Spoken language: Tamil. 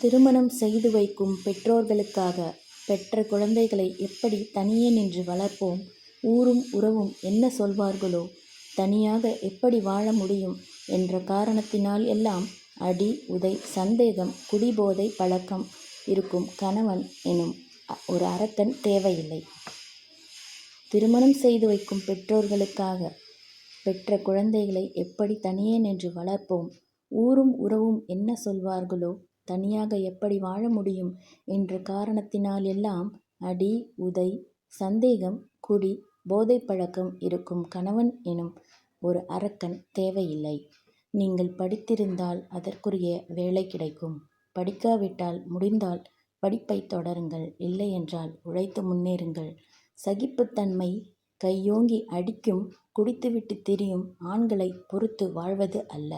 திருமணம் செய்து வைக்கும் பெற்றோர்களுக்காக பெற்ற குழந்தைகளை எப்படி தனியே நின்று வளர்ப்போம்? ஊரும் உறவும் என்ன சொல்வார்களோ? தனியாக எப்படி வாழ முடியும்? என்ற காரணத்தினால் எல்லாம் அடி உதை சந்தேகம் குடிபோதை பழக்கம் இருக்கும் கணவன் எனும் ஒரு அரக்கன் தேவையில்லை. திருமணம் செய்து வைக்கும் பெற்றோர்களுக்காக பெற்ற குழந்தைகளை எப்படி தனியே நின்று வளர்ப்போம்? ஊரும் உறவும் என்ன சொல்வார்களோ? தனியாக எப்படி வாழ முடியும் என்ற காரணத்தினால் எல்லாம் அடி உதை சந்தேகம் குடி போதைப் பழக்கம் இருக்கும் கணவன் எனும் ஒரு அரக்கன் தேவையில்லை. நீங்கள் படித்திருந்தால் அதற்குரிய வேலை கிடைக்கும். படிக்காவிட்டால் முடிந்தால் படிப்பை தொடருங்கள். இல்லையென்றால் உழைத்து முன்னேறுங்கள். சகிப்புத்தன்மை கையோங்கி அடிக்கும் குடித்துவிட்டு திரியும் ஆண்களை பொறுத்து வாழ்வது அல்ல.